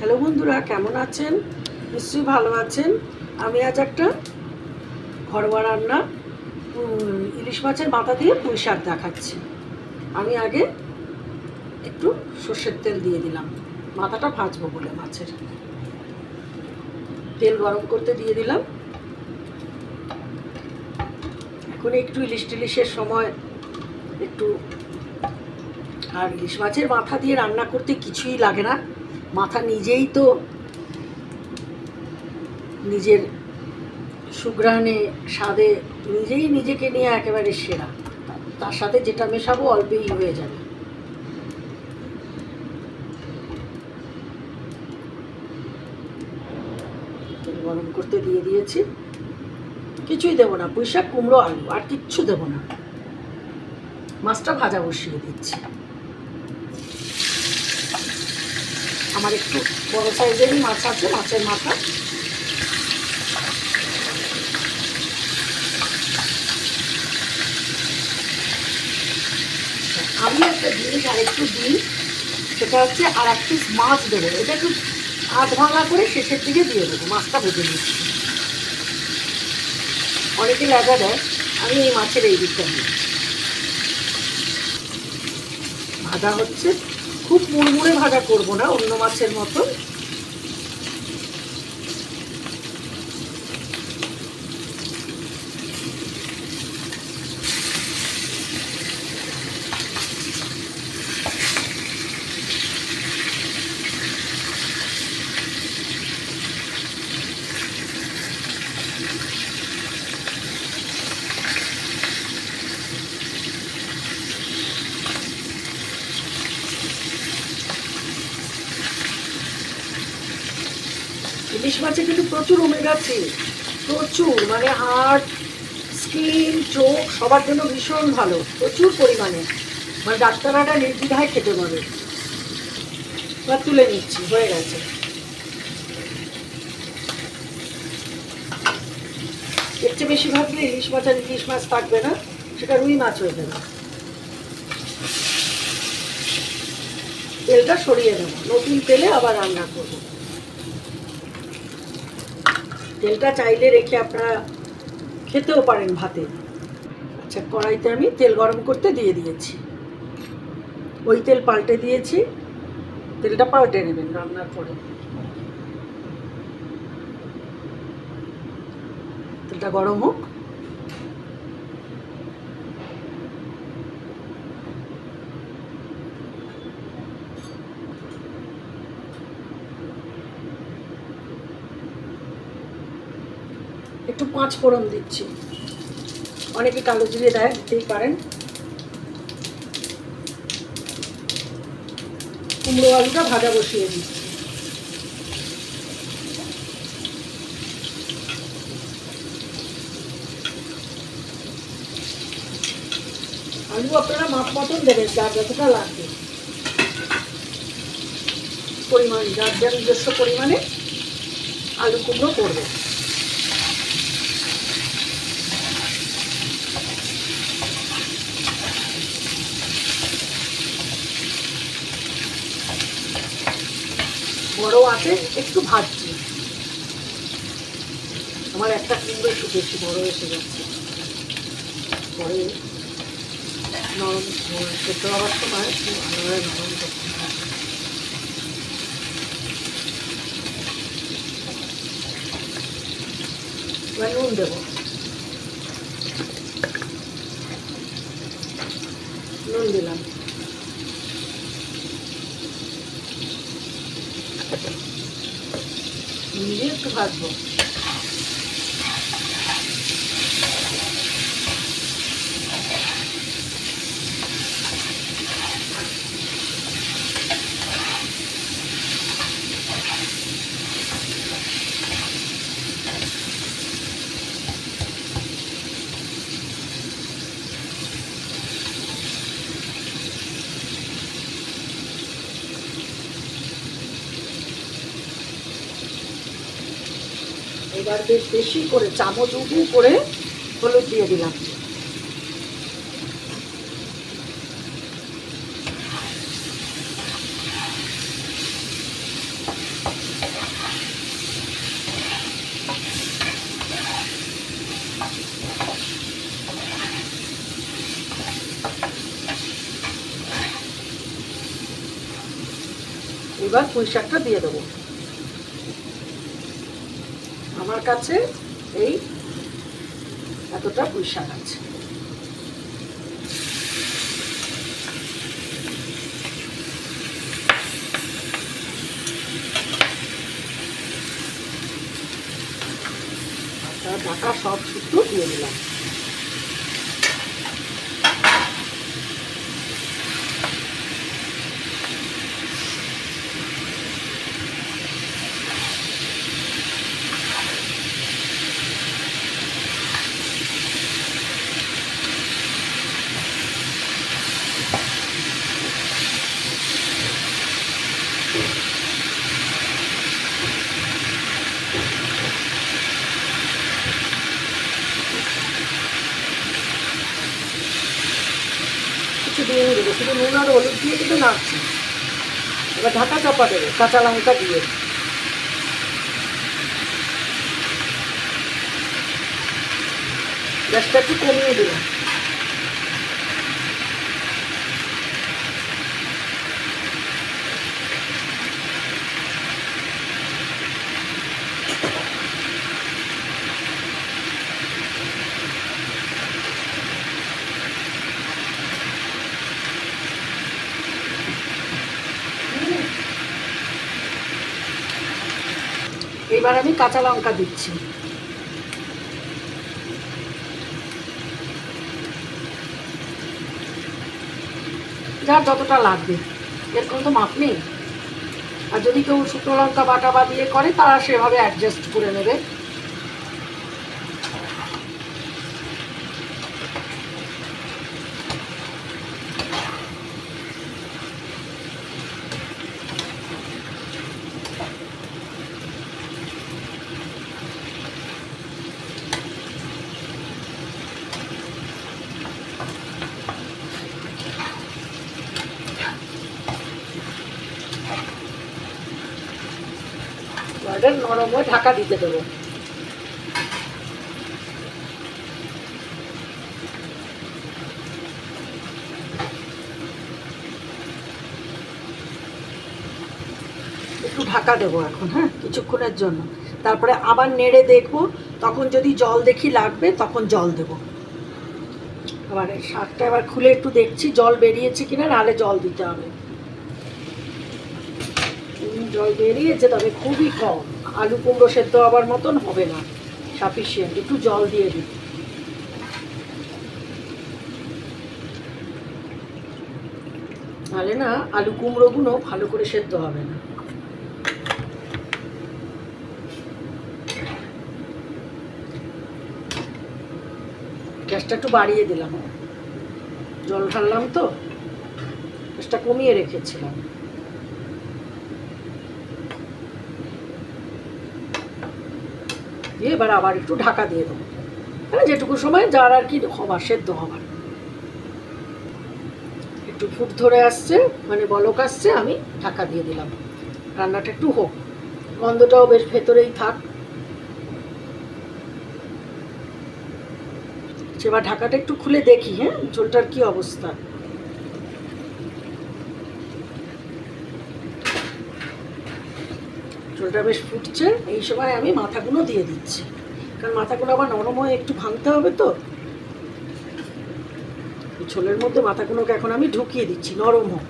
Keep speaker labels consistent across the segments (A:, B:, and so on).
A: Hello বন্ধুরা, কেমন আছেন? নিশ্চয়ই ভালো আছেন। আমি আজ একটা ঘরোয়া রান্না ইলিশ মাছের মাথা দিয়ে পুঁই শাক দেখাচ্ছি। আমি আগে একটু সর্ষের তেল দিয়ে দিলাম। মাথাটা ভাজবো বলে মাছের। তেল গরম করতে দিয়ে দিলাম। এখন একটু ইলিশ টিলিশের সময়, একটু আর ইলিশ মাছের মাথা দিয়ে রান্না করতে কিছুই লাগে না। মাথা নিজেই তো নিজের সুগ্রানে স্বাদে নিজেই নিজেকে নিয়ে একেবারে সেরা। তার সাথে যেটা মেশাবো অল্পেই হয়ে যাবে। গরম করতে দিয়ে দিয়েছি। কিছুই দেবো না, পুঁইশাক, কুমড়ো, আলু, আর কিচ্ছু দেবো না। মাছটা ভাজা বসিয়ে দিচ্ছি। আমার একটু বড় সাইজেরই মাছ আছে, মাছের মাথা। আমি একটা জিনিস আর একটু দিই, সেটা হচ্ছে আর এক পিস মাছ দেবো। এটা একটু আধ ভাঙা করে শেষের দিকে দিয়ে দেবো, মাছটা ভেজে নিচ্ছি। অনেকে লেগা দেয়, আমি এই মাছের এই দিকটা দিই। ভাজা হচ্ছে খুব মুড়মুড়ে ভাজা করব না অন্য মাছের মতন। মাছে কিন্তু প্রচুর ওমেগা থ্রি প্রচুর মানে হার্ট স্কিন চোখ, সবার জন্য ভীষণ ভালো, প্রচুর পরিমাণে। মানে ডাক্তাররা নির্দ্বিধায় খেতে পারে বা তুলে নিচ্ছি, হয়ে গেছে। এর চেয়ে বেশি ভাবলে ইলিশ মাছ আর ইলিশ মাছ থাকবে না, সেটা রুই মাছ হয়ে যাবে। তেলটা সরিয়ে দেবো নতুন তেলে আবার রান্না করব। তেলটা চাইলে রেখে আপনারা খেতেও পারেন ভাতে। আচ্ছা কড়াইতে আমি তেল গরম করতে দিয়ে দিয়েছি। ওই তেল পাল্টে দিয়েছি। তেলটা পাল্টে নেবেন রান্নার পরে। তেলটা গরম হোক। একটু পাঁচ ফোড়ন দিচ্ছি। অনেকে কালো জিরে দেয়, দিতেই পারেন। কুমড়ো আলুটা ভাজা বসিয়ে দিচ্ছি। আলু আপনারা মাপ মতন দেবেন, যার যতটা লাগবে পরিমাণ, যার যার নিজস্ব পরিমাণে আলু কুমড়ো করবে বড় আছে, একটু ভাজছি। আমার একটা কুমড়ো একটু বেশি বড় এসে যাচ্ছে। পরে নরম সেদ্ধ হওয়ার সময় একটু ভালোভাবে নরম করতে এবার নুন দেবো। নুন দিলাম। নুন দিয়ে এবার বেশ বেশি করে চামচ উঁচু করে হলুদ দিয়ে দিলাম। এবার পুঁই শাকটা দিয়ে দেবো। কাছে এই এতটা পুঁই শাক আছে। আচ্ছা, ঢাকা সব শুদ্ধ দিয়ে দিলাম কিছু দিয়ে দেবো শুধু নুন আর হলুদ দিয়ে কিন্তু নাড়ছি। এবার ঢাকা চাপা দেবে, কাঁচা লঙ্কা দিয়ে। গ্যাসটা একটু কমিয়ে দিলাম। এবার আমি কাঁচা লঙ্কা দিচ্ছি। যার যতটা লাগবে। এরকম তো মাপ নেই। আর যদি কেউ শুকনো লঙ্কা বাটা বা দিয়ে করে, তারা সেভাবে অ্যাডজাস্ট করে নেবে। হয়ে ঢাকা দিতে দেবো। একটু ঢাকা দেবো এখন হ্যাঁ কিছুক্ষণের জন্য। তারপরে আবার নেড়ে দেখব, তখন যদি জল দেখি লাগবে, তখন জল দেবো। আবার শাকটা এবার খুলে একটু দেখছি, জল বেরিয়েছে কিনা, নাহলে জল দিতে হবে। জল বেরিয়েছে, তবে খুবই কম। আলু কুমড়ো সেদ্ধ হবার মতন হবে না। সাফিসিয়েন্ট, একটু জল দিয়ে দিই নাহলে না আলু কুমড়োগুলো ভালো করে সেদ্ধ হবে না। গ্যাসটা একটু বাড়িয়ে দিলাম। জল ঢাললাম তো, গ্যাসটা কমিয়ে রেখেছিলাম। দিয়ে এবার আবার একটু ঢাকা দিয়ে দেবো। মানে যেটুকু সময় যার আর কি হবার, সেদ্ধ হবার। একটু ফুট ধরে আসছে মানে বলক আসছে, আমি ঢাকা দিয়ে দিলাম। রান্নাটা একটু হোক, গন্ধটাও বেশ ভেতরেই থাক। এবার ঢাকাটা একটু খুলে দেখি হ্যাঁ ঝোলটার কি অবস্থা। ঝোলটা বেশ ফুটছে, এই সময় আমি মাথাগুলো দিয়ে দিচ্ছি। কারণ মাথাগুলো আবার নরম হয়ে একটু ভাঙতে হবে তো। ঝোলের মধ্যে মাথাগুলোকে এখন আমি ঢুকিয়ে দিচ্ছি, নরম হোক।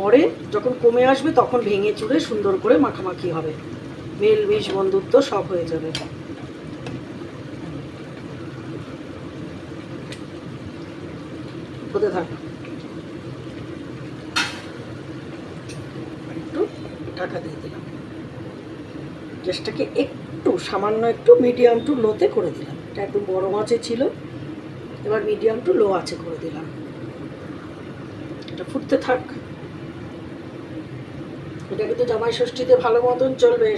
A: পরে যখন কমে আসবে তখন ভেঙে চুড়ে সুন্দর করে মাখামাখি হবে। মেল বিষ বন্ধুত্ব সব হয়ে যাবে। হতে থাক? একটু ঢাকা দিয়ে গ্যাসটাকে একটু, সামান্য একটু মিডিয়াম টু লোতে করে দিলাম। এটা একটু বড় মাছে ছিল। এবার মিডিয়াম টু লো আছে করে দিলাম। এটা ফুটতে থাক। এটা কিন্তু জামাই ষষ্ঠীতে ভালো মতন চলবে।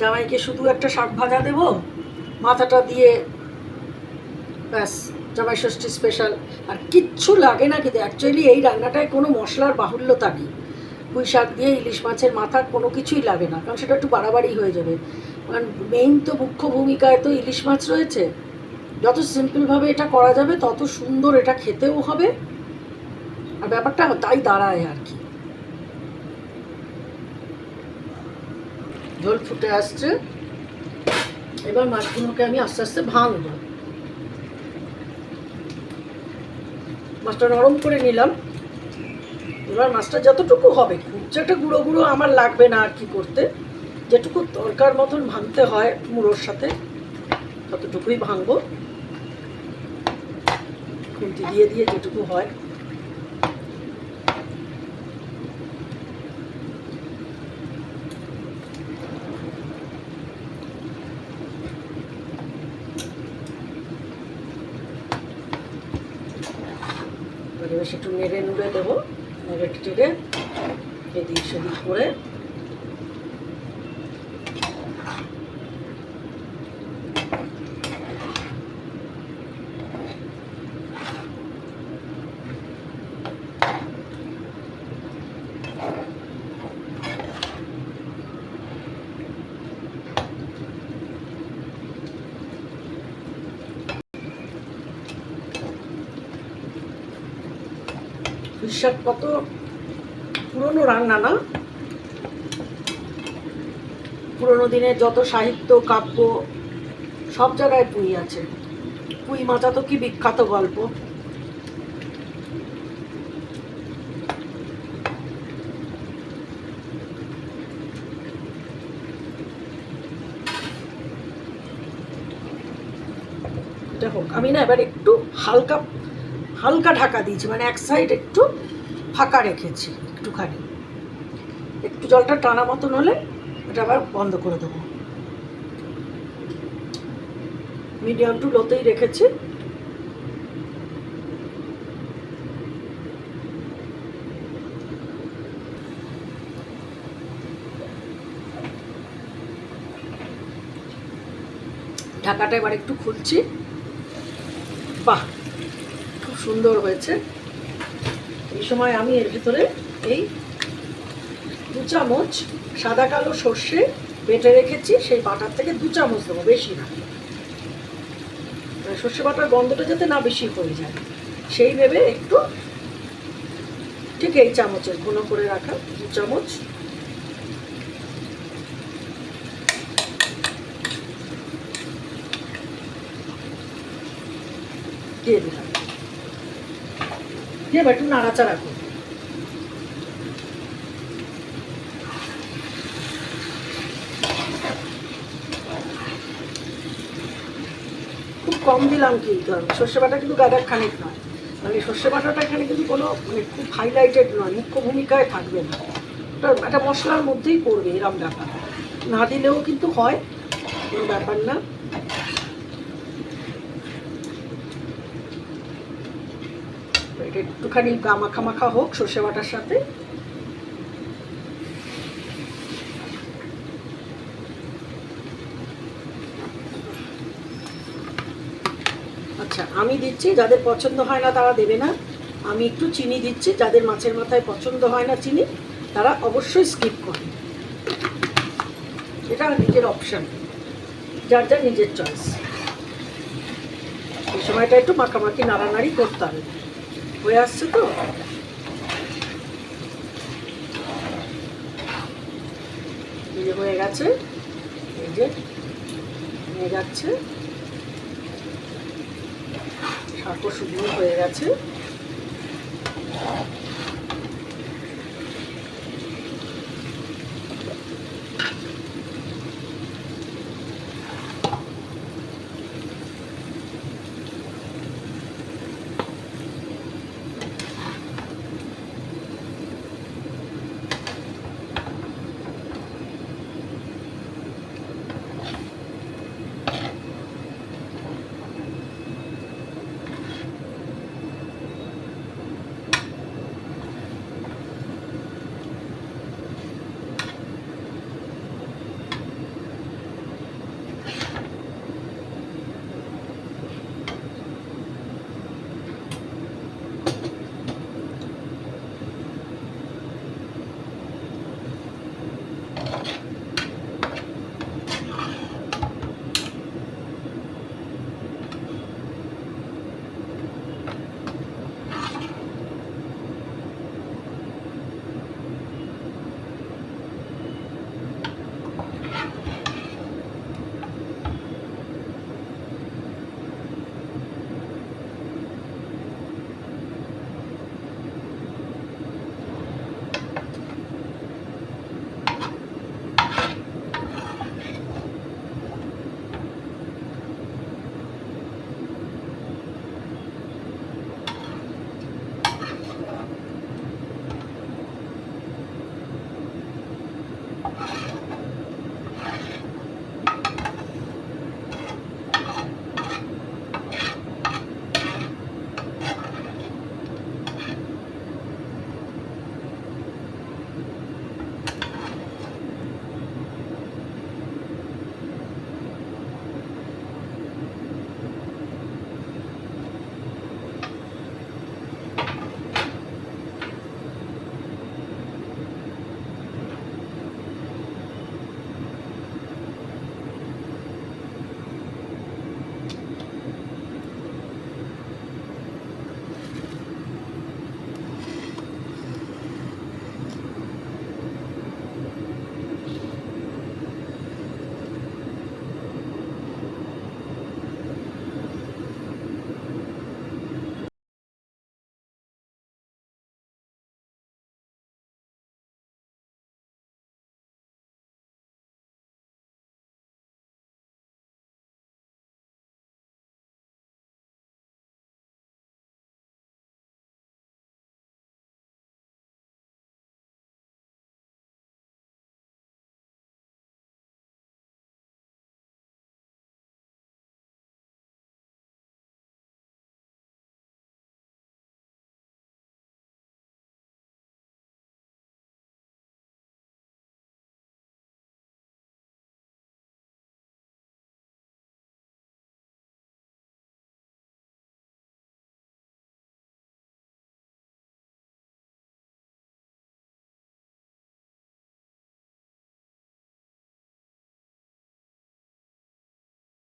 A: জামাইকে শুধু একটা শাক ভাজা দেবো, মাথাটা দিয়ে ব্যাস, জামাই ষষ্ঠী স্পেশাল আর কিচ্ছু লাগে না কিন্তু অ্যাকচুয়ালি এই রান্নাটায় কোনো মশলার বাহুল্যতা নেই। পুঁই শাক দিয়ে ইলিশ মাছের মাথা কোনো কিছুই লাগে না, কারণ সেটা একটু বাড়াবাড়ি হয়ে যাবে। কারণ মেইন তো মুখ্য ভূমিকায় তো ইলিশ মাছ রয়েছে। যত সিম্পলভাবে এটা করা যাবে, তত সুন্দর এটা খেতেও হবে। আর ব্যাপারটা তাই দাঁড়ায় আর কি। ঝোল ফুটে আসছে। এবার মাছগুলোকে আমি আস্তে আস্তে ভাঙবো। মাছটা নরম করে নিলাম। এবার মাছটা যতটুকু হবে যে একটা গুঁড়ো গুঁড়ো আমার লাগবে না আর কি করতে। যেটুকু দরকার মতন ভাঙতে হয় মুড়োর সাথে, ততটুকুই ভাঙবো। খুন্তি দিয়ে দিয়ে যেটুকু হয়। একটু নেড়ে নুড়ে দেবো। নেড়ে টেড়ে এদিক সেদিক করে বিশ্বাস কত? পুরনো রান্না না? পুরনো দিনের যত সাহিত্য, কাব্য, সব জায়গায় পুঁই আছে। পুঁই মাচা তো কি বিখ্যাত গল্প? আমি না এবার একটু হালকা হালকা ঢাকা দিয়েছি। মানে এক সাইড একটু ফাঁকা রেখেছি, একটুখানি। একটু জলটা টানা মতন হলে এটা আবার বন্ধ করে দেবো। মিডিয়াম টু লোতেই রেখেছি। ঢাকাটা এবার একটু খুলছি। বাহ, খুব সুন্দর হয়েছে। সময় আমি এর ভিতরে এই দু চামচ সাদা কালো সর্ষে বেটে রেখেছি, সেই বাটার থেকে দু চামচ দেবো, বেশি না। মানে সর্ষে বাটার গন্ধটা যাতে না বেশি হয়ে যায়। সেই ভেবে একটু ঠিক এই চামচের ঘন করে রাখা দু চামচ। দিয়ে দিয়ে এবার একটু নাড়াচাড়া করব খুব কম দিলাম কিন্তু আমি। সর্ষে বাটা কিন্তু গাদার খানিক নয়। মানে সর্ষে বাটাটা এখানে কিন্তু কোনো মানে খুব হাইলাইটেড নয়, মুখ্য ভূমিকায় থাকবে না। ওটা একটা মশলার মধ্যেই পড়বে এরম ব্যাপার। না দিলেও কিন্তু হয়, কোনো ব্যাপার না। একটুখানি গা মাখা মাখা হোক, সর্ষে বাটার সাথে। আচ্ছা আমি দিচ্ছি, যাদের পছন্দ হয় না তারা দেবে না। আমি একটু চিনি দিচ্ছি, যাদের মাছের মাথায় পছন্দ হয় না চিনি, তারা অবশ্যই স্কিপ করে। এটা নিজের অপশান যার যার নিজের চয়েস এই সময়টা একটু মাখামাখি, নাড়ানাড়ি করতে হবে। হয়ে আসছে তো? হয়ে গেছে। এই যে হয়ে যাচ্ছে। শাকও শুকনো হয়ে গেছে।